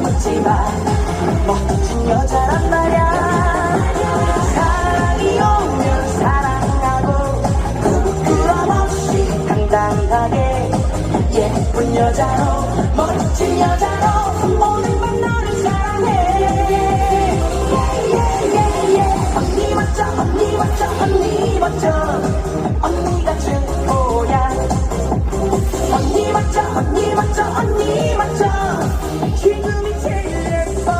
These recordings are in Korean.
묻지마 멋진 여자란 말야. 사랑이 오면 사랑하고 부끄럼 없이 당당하게 예쁜 여자로 멋진 여자로 모든 건 너를 지금이 제일 예뻐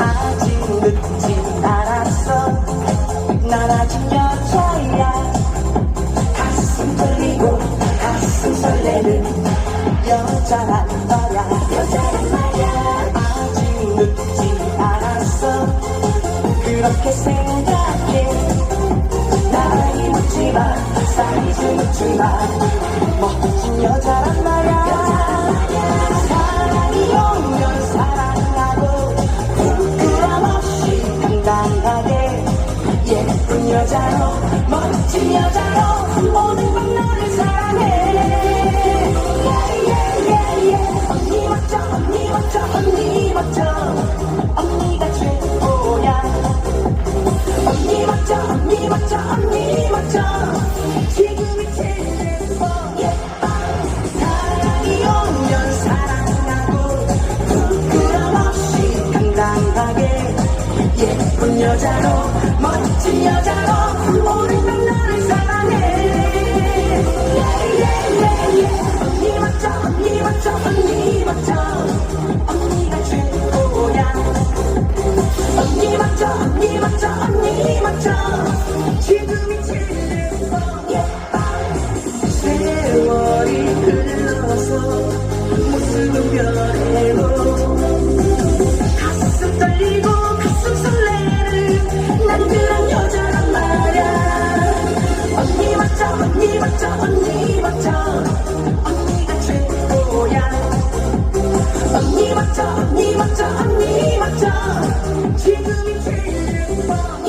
아직 늦지 않았어. 난 아직 여자야. 가슴 떨리고 가슴 설레는 여자란 말야 그렇게 생각해. 나이 묻지마 사이즈 묻지마. 멋진 여자란 말야. 사랑이 오면 사랑하고 부끄럼 없이 당당하게. 예쁜 여자로 멋진 여자로 모든 건 너를 사랑 여자로 멋진 여자로 언니 멋져 언니 멋져 언니 멋져 지금이 제일 예뻐